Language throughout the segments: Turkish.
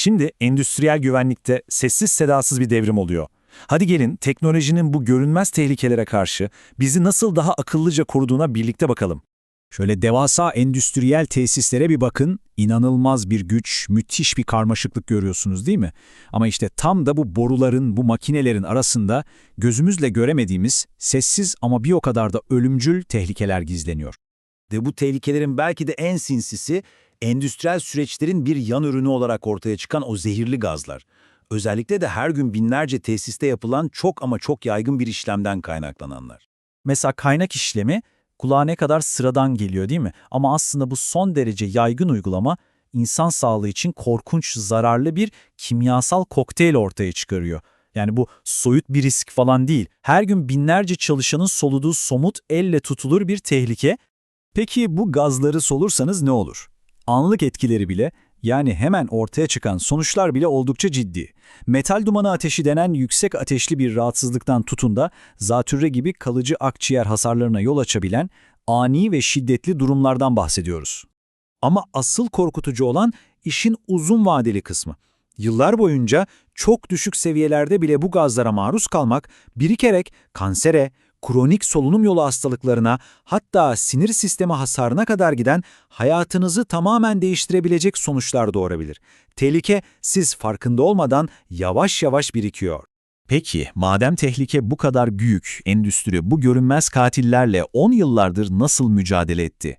Şimdi endüstriyel güvenlikte sessiz sedasız bir devrim oluyor. Hadi gelin teknolojinin bu görünmez tehlikelere karşı bizi nasıl daha akıllıca koruduğuna birlikte bakalım. Şöyle devasa endüstriyel tesislere bir bakın, inanılmaz bir güç, müthiş bir karmaşıklık görüyorsunuz değil mi? Ama işte tam da bu boruların, bu makinelerin arasında gözümüzle göremediğimiz, sessiz ama bir o kadar da ölümcül tehlikeler gizleniyor. Ve bu tehlikelerin belki de en sinsisi endüstriyel süreçlerin bir yan ürünü olarak ortaya çıkan o zehirli gazlar. Özellikle de her gün binlerce tesiste yapılan çok ama çok yaygın bir işlemden kaynaklananlar. Mesela kaynak işlemi kulağa ne kadar sıradan geliyor değil mi? Ama aslında bu son derece yaygın uygulama insan sağlığı için korkunç zararlı bir kimyasal kokteyl ortaya çıkarıyor. Yani bu soyut bir risk falan değil. Her gün binlerce çalışanın soluduğu somut elle tutulur bir tehlike. Peki bu gazları solursanız ne olur? Anlık etkileri bile, yani hemen ortaya çıkan sonuçlar bile oldukça ciddi. Metal dumanı ateşi denen yüksek ateşli bir rahatsızlıktan tutun da zatürre gibi kalıcı akciğer hasarlarına yol açabilen ani ve şiddetli durumlardan bahsediyoruz. Ama asıl korkutucu olan işin uzun vadeli kısmı. Yıllar boyunca çok düşük seviyelerde bile bu gazlara maruz kalmak birikerek kansere, kronik solunum yolu hastalıklarına hatta sinir sistemi hasarına kadar giden hayatınızı tamamen değiştirebilecek sonuçlar doğurabilir. Tehlike siz farkında olmadan yavaş yavaş birikiyor. Peki, madem tehlike bu kadar büyük, endüstri bu görünmez katillerle 10 yıllardır nasıl mücadele etti?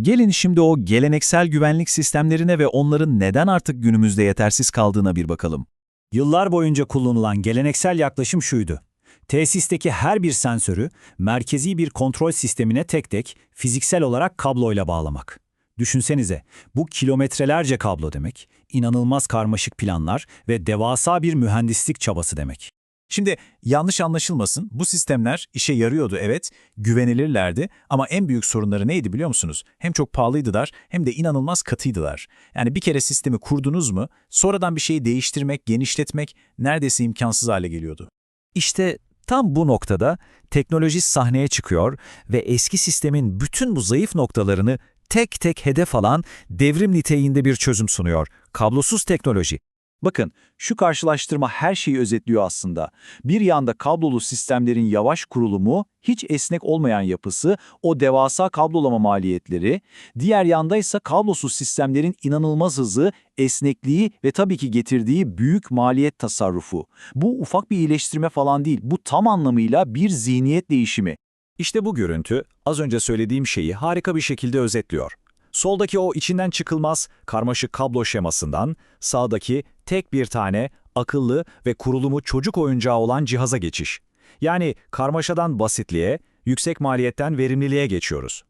Gelin şimdi o geleneksel güvenlik sistemlerine ve onların neden artık günümüzde yetersiz kaldığına bir bakalım. Yıllar boyunca kullanılan geleneksel yaklaşım şuydu. Tesisteki her bir sensörü merkezi bir kontrol sistemine tek tek fiziksel olarak kabloyla bağlamak. Düşünsenize, bu kilometrelerce kablo demek, inanılmaz karmaşık planlar ve devasa bir mühendislik çabası demek. Şimdi yanlış anlaşılmasın, bu sistemler işe yarıyordu evet, güvenilirlerdi ama en büyük sorunları neydi biliyor musunuz? Hem çok pahalıydılar hem de inanılmaz katıydılar. Yani bir kere sistemi kurdunuz mu, sonradan bir şeyi değiştirmek, genişletmek neredeyse imkansız hale geliyordu. İşte tam bu noktada teknoloji sahneye çıkıyor ve eski sistemin bütün bu zayıf noktalarını tek tek hedef alan devrim niteliğinde bir çözüm sunuyor. Kablosuz teknoloji. Bakın, şu karşılaştırma her şeyi özetliyor aslında. Bir yanda kablolu sistemlerin yavaş kurulumu, hiç esnek olmayan yapısı, o devasa kablolama maliyetleri, diğer yanda ise kablosuz sistemlerin inanılmaz hızı, esnekliği ve tabii ki getirdiği büyük maliyet tasarrufu. Bu ufak bir iyileştirme falan değil, bu tam anlamıyla bir zihniyet değişimi. İşte bu görüntü az önce söylediğim şeyi harika bir şekilde özetliyor. Soldaki o içinden çıkılmaz karmaşık kablo şemasından sağdaki tek bir tane akıllı ve kurulumu çocuk oyuncağı olan cihaza geçiş. Yani karmaşadan basitliğe, yüksek maliyetten verimliliğe geçiyoruz.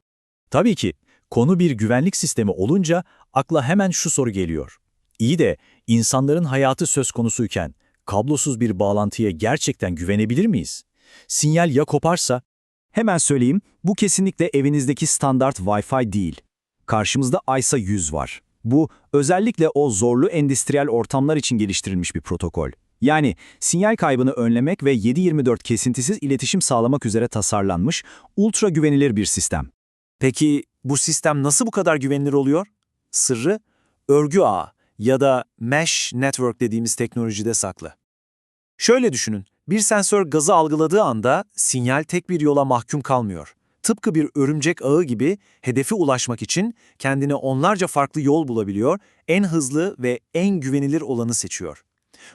Tabii ki konu bir güvenlik sistemi olunca akla hemen şu soru geliyor. İyi de insanların hayatı söz konusuyken kablosuz bir bağlantıya gerçekten güvenebilir miyiz? Sinyal ya koparsa? Hemen söyleyeyim, bu kesinlikle evinizdeki standart Wi-Fi değil. Karşımızda ISA 100 var. Bu özellikle o zorlu endüstriyel ortamlar için geliştirilmiş bir protokol. Yani sinyal kaybını önlemek ve 7/24 kesintisiz iletişim sağlamak üzere tasarlanmış ultra güvenilir bir sistem. Peki bu sistem nasıl bu kadar güvenilir oluyor? Sırrı örgü ağı ya da mesh network dediğimiz teknolojide saklı. Şöyle düşünün, bir sensör gazı algıladığı anda sinyal tek bir yola mahkum kalmıyor tıpkı bir örümcek ağı gibi hedefe ulaşmak için kendine onlarca farklı yol bulabiliyor, en hızlı ve en güvenilir olanı seçiyor.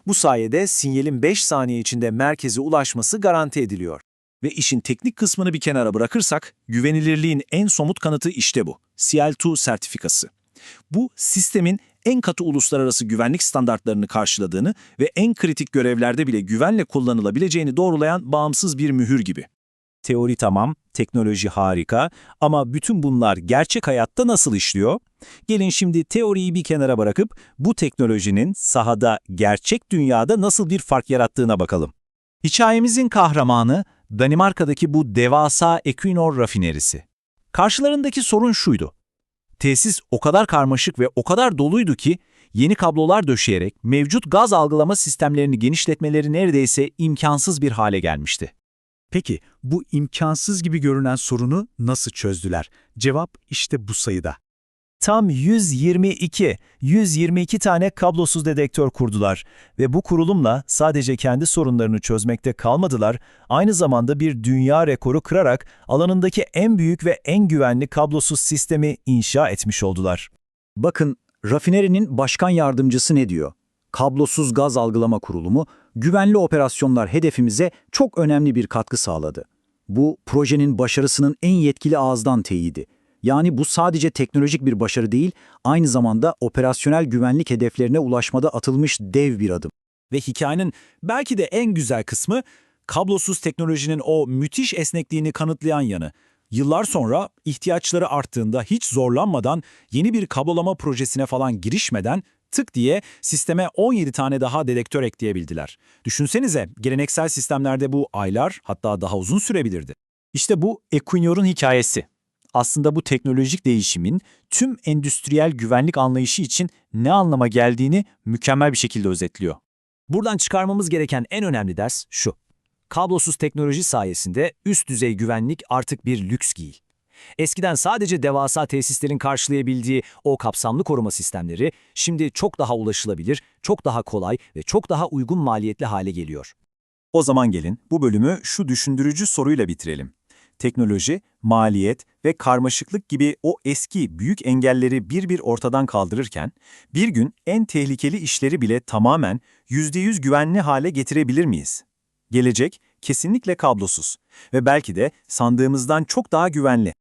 Bu sayede sinyalin 5 saniye içinde merkeze ulaşması garanti ediliyor. Ve işin teknik kısmını bir kenara bırakırsak, güvenilirliğin en somut kanıtı işte bu, CL2 sertifikası. Bu, sistemin en katı uluslararası güvenlik standartlarını karşıladığını ve en kritik görevlerde bile güvenle kullanılabileceğini doğrulayan bağımsız bir mühür gibi. Teori tamam, teknoloji harika ama bütün bunlar gerçek hayatta nasıl işliyor? Gelin şimdi teoriyi bir kenara bırakıp bu teknolojinin sahada, gerçek dünyada nasıl bir fark yarattığına bakalım. Hikayemizin kahramanı Danimarka'daki bu devasa Equinor rafinerisi. Karşılarındaki sorun şuydu. Tesis o kadar karmaşık ve o kadar doluydu ki yeni kablolar döşeyerek mevcut gaz algılama sistemlerini genişletmeleri neredeyse imkansız bir hale gelmişti. Peki bu imkansız gibi görünen sorunu nasıl çözdüler? Cevap işte bu sayıda. Tam 122, 122 tane kablosuz dedektör kurdular ve bu kurulumla sadece kendi sorunlarını çözmekte kalmadılar, aynı zamanda bir dünya rekoru kırarak alanındaki en büyük ve en güvenli kablosuz sistemi inşa etmiş oldular. Bakın, rafinerinin başkan yardımcısı ne diyor? Kablosuz gaz algılama kurulumu, güvenli operasyonlar hedefimize çok önemli bir katkı sağladı. Bu, projenin başarısının en yetkili ağızdan teyidi. Yani bu sadece teknolojik bir başarı değil, aynı zamanda operasyonel güvenlik hedeflerine ulaşmada atılmış dev bir adım. Ve hikayenin belki de en güzel kısmı kablosuz teknolojinin o müthiş esnekliğini kanıtlayan yanı. Yıllar sonra ihtiyaçları arttığında hiç zorlanmadan yeni bir kablolama projesine falan girişmeden tık diye sisteme 17 tane daha dedektör ekleyebildiler. Düşünsenize geleneksel sistemlerde bu aylar hatta daha uzun sürebilirdi. İşte bu Equinor'un hikayesi. Aslında bu teknolojik değişimin tüm endüstriyel güvenlik anlayışı için ne anlama geldiğini mükemmel bir şekilde özetliyor. Buradan çıkarmamız gereken en önemli ders şu. Kablosuz teknoloji sayesinde üst düzey güvenlik artık bir lüks değil. Eskiden sadece devasa tesislerin karşılayabildiği o kapsamlı koruma sistemleri şimdi çok daha ulaşılabilir, çok daha kolay ve çok daha uygun maliyetli hale geliyor. O zaman gelin bu bölümü şu düşündürücü soruyla bitirelim. Teknoloji, maliyet ve karmaşıklık gibi o eski büyük engelleri bir bir ortadan kaldırırken, bir gün en tehlikeli işleri bile tamamen %100 güvenli hale getirebilir miyiz? Gelecek kesinlikle kablosuz ve belki de sandığımızdan çok daha güvenli.